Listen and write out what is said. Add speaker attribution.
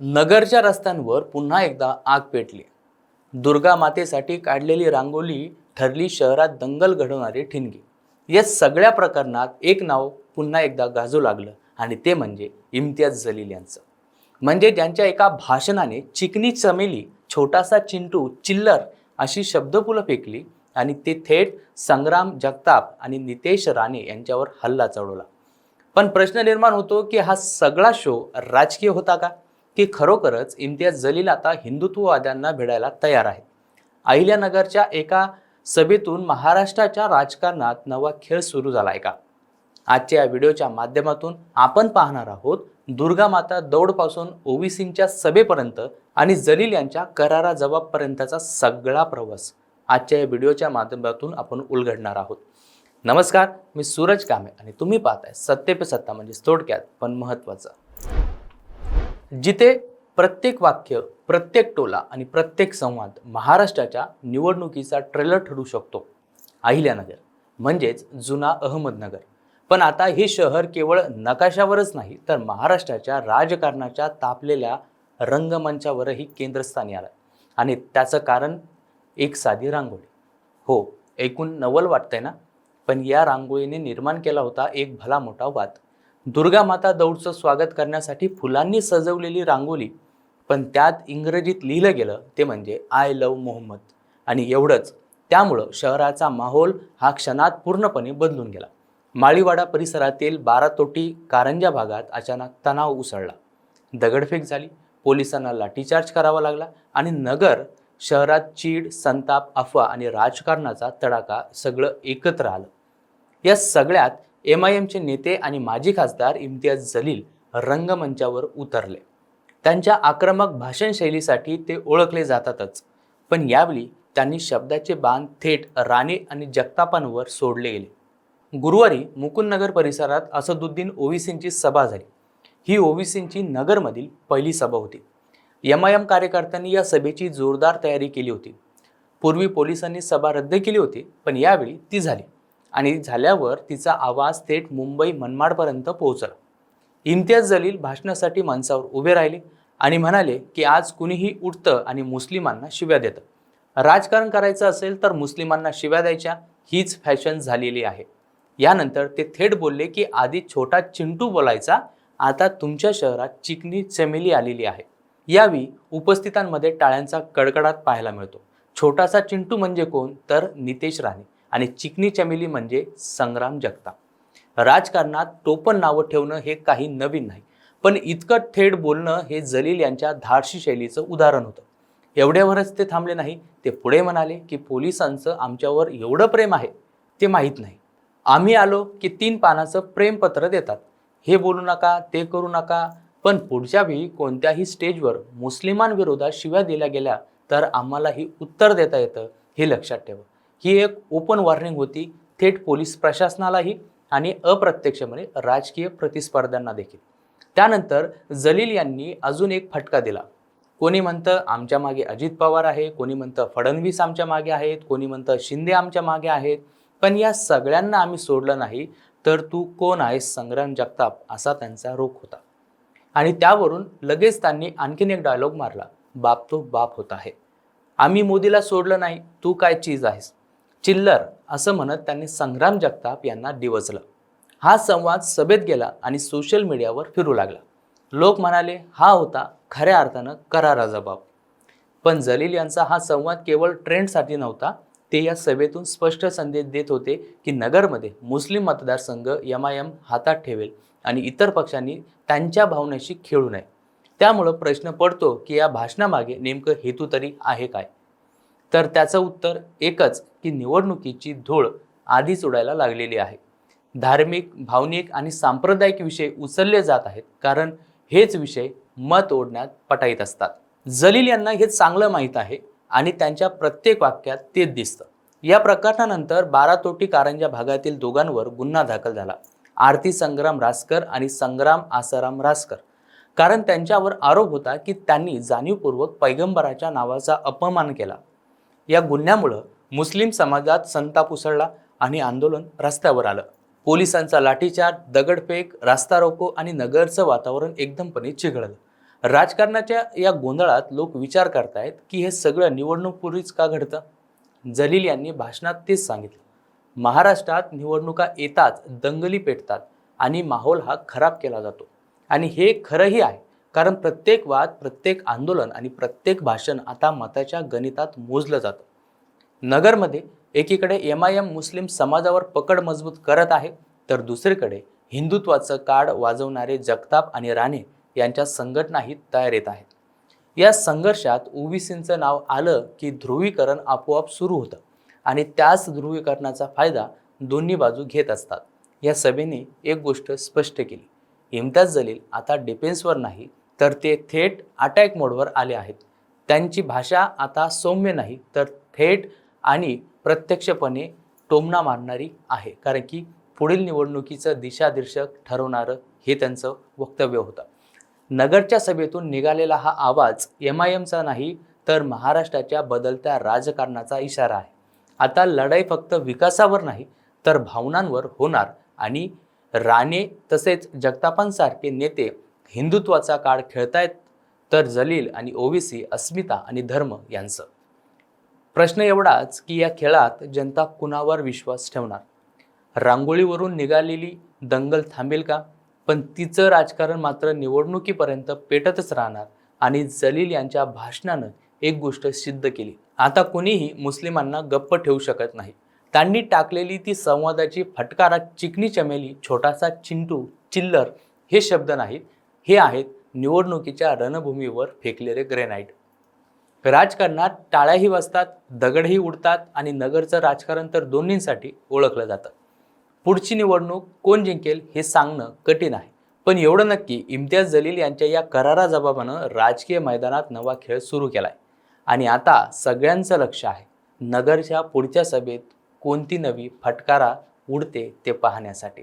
Speaker 1: नगरच्या रस्त्यांवर पुन्हा एकदा आग पेटली. दुर्गा मातेसाठी काढलेली रांगोली ठरली शहरात दंगल घडवणारी ठिणगी. या सगळ्या प्रकरणात एक नाव पुन्हा एकदा गाजू लागलं आणि ते म्हणजे इम्तियाज जलील यांचं. म्हणजे ज्यांच्या एका भाषणाने चिकनी चमेली छोटासा चिंटू चिल्लर अशी शब्दपुलं फेकली आणि ते थेट संग्राम जगताप आणि नितेश राणे यांच्यावर हल्ला चढवला. पण प्रश्न निर्माण होतो की हा सगळा शो राजकीय होता का? की खरोखरच इम्तियाज जलील आता हिंदुत्ववाद्यांना भिडायला तयार आहे अहिल्यानगरच्या एका सभेतून महाराष्ट्राच्या राजकारणात नवा खेळ सुरू झाला आहे का? आजच्या या व्हिडिओच्या माध्यमातून आपण पाहणार आहोत दुर्गा माता दौडपासून ओवीसींच्या सभेपर्यंत आणि जलील यांच्या करारा जबाबपर्यंतचा सगळा प्रवास. आजच्या या व्हिडिओच्या माध्यमातून आपण उलगडणार आहोत. नमस्कार मी सूरज कामे आणि तुम्ही पाहताय सत्य पे सत्ता म्हणजे थोडक्यात पण महत्त्वाचं. जिथे प्रत्येक वाक्य प्रत्येक टोला आणि प्रत्येक संवाद महाराष्ट्राच्या निवडणुकीचा ट्रेलर ठरू शकतो. अहिल्यानगर म्हणजेच जुना अहमदनगर. पण आता हे शहर केवळ नकाशावरच नाही तर महाराष्ट्राच्या राजकारणाच्या तापलेल्या रंगमंचावरही केंद्रस्थानी आलं आणि त्याचं कारण एक साधी रांगोळी. हो एकूण नवल वाटतंय ना? पण या रांगोळीने निर्माण केला होता एक भला मोठा वाद. दुर्गा माता दौडचं स्वागत करण्यासाठी फुलांनी सजवलेली रांगोळी पण त्यात इंग्रजीत लिहिलं गेलं ते म्हणजे आय लव्ह मोहम्मद. आणि एवढंच त्यामुळं शहराचा माहोल हा क्षणात पूर्णपणे बदलून गेला. माळीवाडा परिसरातील बारातोटी कारंजा भागात अचानक तणाव उसळला. दगडफेक झाली पोलिसांना लाठीचार्ज करावा लागला आणि नगर शहरात चीड संताप अफवा आणि राजकारणाचा तडाखा सगळं एकत्र आलं. या सगळ्यात एम आय एमचे नेते आणि माजी खासदार इम्तियाज जलील रंगमंचावर उतरले. त्यांच्या आक्रमक भाषणशैलीसाठी ते ओळखले जातातच पण यावेळी त्यांनी शब्दाचे बाण थेट राणे आणि जगतापांवर सोडले गेले. गुरुवारी मुकुंदनगर परिसरात असदुद्दीन ओवीसींची सभा झाली. ही ओवीसींची नगरमधील पहिली सभा होती. एम आय एम कार्यकर्त्यांनी या सभेची जोरदार तयारी केली होती. पूर्वी पोलिसांनी सभा रद्द केली होती पण यावेळी ती झाली. आणि झाल्यावर तिचा आवाज थेट मुंबई मनमाडपर्यंत पोहोचला. इम्तियाज जलील भाषणासाठी मंचावर उभे राहिले आणि म्हणाले की आज कुणीही उठतं आणि मुस्लिमांना शिव्या देतं. राजकारण करायचं असेल तर मुस्लिमांना शिव्या द्यायच्या. हीच फॅशन झालेली आहे. यानंतर ते थेट बोलले की आधी छोटा चिंटू बोलायचा. आता तुमच्या शहरात चिकनी चमेली आलेली आहे. यावेळी उपस्थितांमध्ये टाळ्यांचा कडकडाट पाहायला मिळतो. छोटासा चिंटू म्हणजे कोण? तर नितेश राणे. आणि चिकनी चमेली म्हणजे संग्राम जगताप. राजकारणात टोपण नावं ठेवणं हे काही नवीन नाही पण इतकं थेट बोलणं हे जलील यांच्या धाडशी शैलीचं उदाहरण होतं. एवढ्यावरच ते थांबले नाही ते पुढे म्हणाले की पोलिसांचं आमच्यावर एवढं प्रेम आहे ते माहीत नाही. आम्ही आलो की तीन पानाचं प्रेमपत्र देतात. हे बोलू नका ते करू नका पण पुढच्या वेळी कोणत्याही स्टेजवर मुस्लिमांविरोधात शिव्या दिल्या गेल्या तर आम्हालाही उत्तर देता येतं हे लक्षात ठेवा. ही एक ओपन वॉर्निंग होती. थेट पोलीस प्रशासनालाही आणि अप्रत्यक्षपणे म्हणजे राजकीय प्रतिस्पर्ध्यांना देखील. त्यानंतर जलील यांनी अजून एक फटका दिला. कोणी म्हणतं आमच्या मागे अजित पवार आहे कोणी म्हणतं फडणवीस आमच्या मागे आहेत कोणी म्हणतं शिंदे आमच्या मागे आहेत. पण या सगळ्यांना आम्ही सोडलं नाही तर तू कोण आहेस संग्राम जगताप असा त्यांचा रोख होता. आणि त्यावरून लगेच त्यांनी आणखीन एक डायलॉग मारला. बाप तो बाप होत आहे आम्ही मोदीला सोडलं नाही तू काय चीज आहेस? चिल्लर असं म्हणत त्यांनी संग्राम जगताप यांना डिवचलं. हा संवाद सभेत गेला आणि सोशल मीडियावर फिरू लागला. लोक म्हणाले हा होता खऱ्या अर्थानं करारा जबाब पण जलील यांचा हा संवाद केवळ ट्रेंडसाठी नव्हता ते या सभेतून स्पष्ट संदेश देत होते की नगरमध्ये मुस्लिम मतदारसंघ यम आय एम हातात ठेवेल आणि इतर पक्षांनी त्यांच्या भावनेशी खेळू नये. त्यामुळं प्रश्न पडतो की या भाषणामागे नेमकं हेतू तरी आहे काय? तर त्याचं उत्तर एकच की निवडणुकीची धूळ आधीच उडायला लागलेली आहे. धार्मिक भावनिक आणि सांप्रदायिक विषय उचलले जात आहेत कारण हेच विषय मत ओढण्यात पटाईत असतात. जलील यांना हे चांगलं माहीत आहे आणि त्यांच्या प्रत्येक वाक्यात तेच दिसतं. या प्रकरणानंतर बारातोटी कारंजा भागातील दोघांवर गुन्हा दाखल झाला. आरती संग्राम रासकर आणि संग्राम आसाराम रासकर. कारण त्यांच्यावर आरोप होता की त्यांनी जाणीवपूर्वक पैगंबराच्या नावाचा अपमान केला. या गुन्ह्यामुळं मुस्लिम समाजात संताप उसळला आणि आंदोलन रस्त्यावर आलं. पोलिसांचा लाठीचार्ज दगडफेक रास्ता रोको आणि नगरचं वातावरण एकदमपणे चिघळलं. राजकारणाच्या या गोंधळात लोक विचार करतायत की हे सगळं निवडणूकपूर्वीच का घडतं? जलील यांनी भाषणात तेच सांगितलं. महाराष्ट्रात निवडणुका येताच दंगली पेटतात आणि माहोल हा खराब केला जातो. आणि हे खरंही आहे. कारण प्रत्येक वाद प्रत्येक आंदोलन आणि प्रत्येक भाषण आता मताच्या गणितात मोजलं जातं. नगरमध्ये एकीकडे एम आय एम मुस्लिम समाजावर पकड मजबूत करत आहे तर दुसरीकडे हिंदुत्वाचं कार्ड वाजवणारे जगताप आणि राणे यांच्या संघटनाही तयार येत आहेत. या संघर्षात ओबीसींचं नाव आलं की ध्रुवीकरण आपोआप सुरू होतं आणि त्याच ध्रुवीकरणाचा फायदा दोन्ही बाजू घेत असतात. या सभेने एक गोष्ट स्पष्ट केली. इम्तियाज जलील आता डिफेन्सवर नाही तर ते थेट अटॅक मोडवर आले आहेत. त्यांची भाषा आता सौम्य नाही तर थेट आणि प्रत्यक्षपणे टोमणा मारणारी आहे. कारण की पुढील निवडणुकीचं दिशादर्शक ठरवणारं हे त्यांचं वक्तव्य होतं. नगरच्या सभेतून निघालेला हा आवाज एम आय एमचा नाही तर महाराष्ट्राच्या बदलत्या राजकारणाचा इशारा आहे. आता लढाई फक्त विकासावर नाही तर भावनांवर होणार आणि राणे तसेच जगतापांसारखे नेते हिंदुत्वाचा काळ खेळतायत तर जलील आणि ओवीसी अस्मिता आणि धर्म यांचं. प्रश्न एवढाच की या खेळात जनता कुणावर विश्वास ठेवणार? रांगोळीवरून निघालेली दंगल थांबेल का? पण तिचं राजकारण मात्र निवडणुकीपर्यंत पेटतच राहणार आणि जलील यांच्या भाषणानं एक गोष्ट सिद्ध केली. आता कुणीही मुस्लिमांना गप्प ठेवू शकत नाही. त्यांनी टाकलेली ती संवादाची फटकारा चिकनी चमेली छोटासा चिंटू चिल्लर हे शब्द नाहीत. हे आहेत निवडणुकीच्या रणभूमीवर फेकलेले ग्रेनाईट राजकारणात टाळ्याही वाजतात दगडही उडतात आणि नगरचं राजकारण तर दोन्हींसाठी ओळखलं जातं. पुढची निवडणूक कोण जिंकेल हे सांगणं कठीण आहे. पण एवढं नक्की इम्तियाज जलील यांच्या या करारा जबाबानं राजकीय मैदानात नवा खेळ सुरू केलाय. आणि आता सगळ्यांचं लक्ष आहे नगरच्या पुढच्या सभेत कोणती नवी फटकारा उडते ते पाहण्यासाठी.